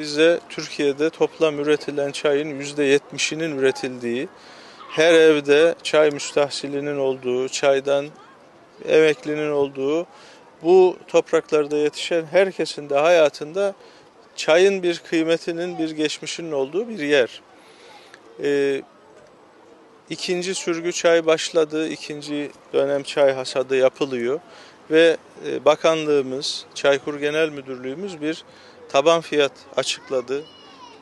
Rize, Türkiye'de toplam üretilen çayın %70'inin üretildiği, her evde çay müstahsilinin olduğu, çaydan emeklinin olduğu, bu topraklarda yetişen herkesin de hayatında çayın bir kıymetinin, bir geçmişinin olduğu bir yer. Ee, ikinci sürgü çay başladı, ikinci dönem çay hasadı yapılıyor ve e, bakanlığımız, Çaykur Genel Müdürlüğümüz bir taban fiyat açıkladı.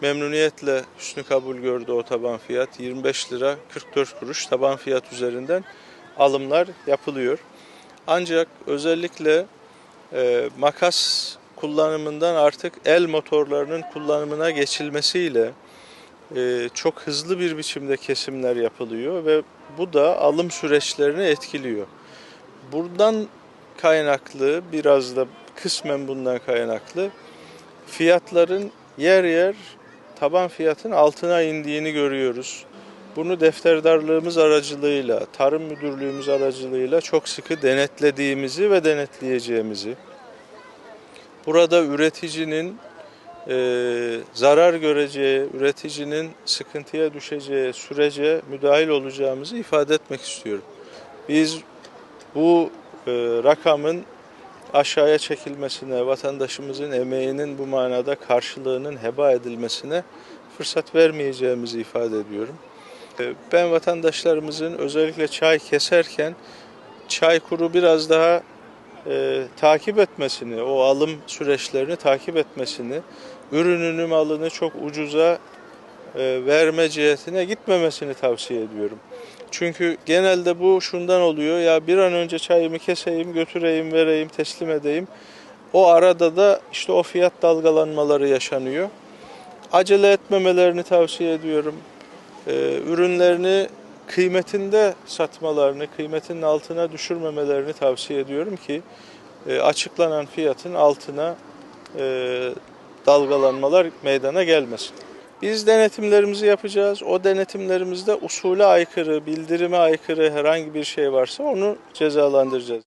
Memnuniyetle hüsnü kabul gördü o taban fiyat. 25 lira 44 kuruş taban fiyat üzerinden alımlar yapılıyor. Ancak özellikle e, makas kullanımından artık el motorlarının kullanımına geçilmesiyle e, çok hızlı bir biçimde kesimler yapılıyor ve bu da alım süreçlerini etkiliyor. Buradan kaynaklı biraz da kısmen bundan kaynaklı fiyatların yer yer taban fiyatın altına indiğini görüyoruz. Bunu defterdarlığımız aracılığıyla, tarım müdürlüğümüz aracılığıyla çok sıkı denetlediğimizi ve denetleyeceğimizi, burada üreticinin e, zarar göreceği, üreticinin sıkıntıya düşeceği sürece müdahil olacağımızı ifade etmek istiyorum. Biz bu e, rakamın aşağıya çekilmesine, vatandaşımızın emeğinin bu manada karşılığının heba edilmesine fırsat vermeyeceğimizi ifade ediyorum. E, Ben vatandaşlarımızın özellikle çay keserken çay kuru biraz daha e, takip etmesini, o alım süreçlerini takip etmesini, ürününü malını çok ucuza verme cihetine gitmemesini tavsiye ediyorum. Çünkü genelde bu şundan oluyor ya bir an önce çayımı keseyim, götüreyim, vereyim, teslim edeyim. O arada da işte o fiyat dalgalanmaları yaşanıyor. Acele etmemelerini tavsiye ediyorum. Ee, ürünlerini kıymetinde satmalarını, kıymetinin altına düşürmemelerini tavsiye ediyorum ki e, açıklanan fiyatın altına e, dalgalanmalar meydana gelmesin. Biz denetimlerimizi yapacağız. O denetimlerimizde usule aykırı, bildirime aykırı herhangi bir şey varsa onu cezalandıracağız.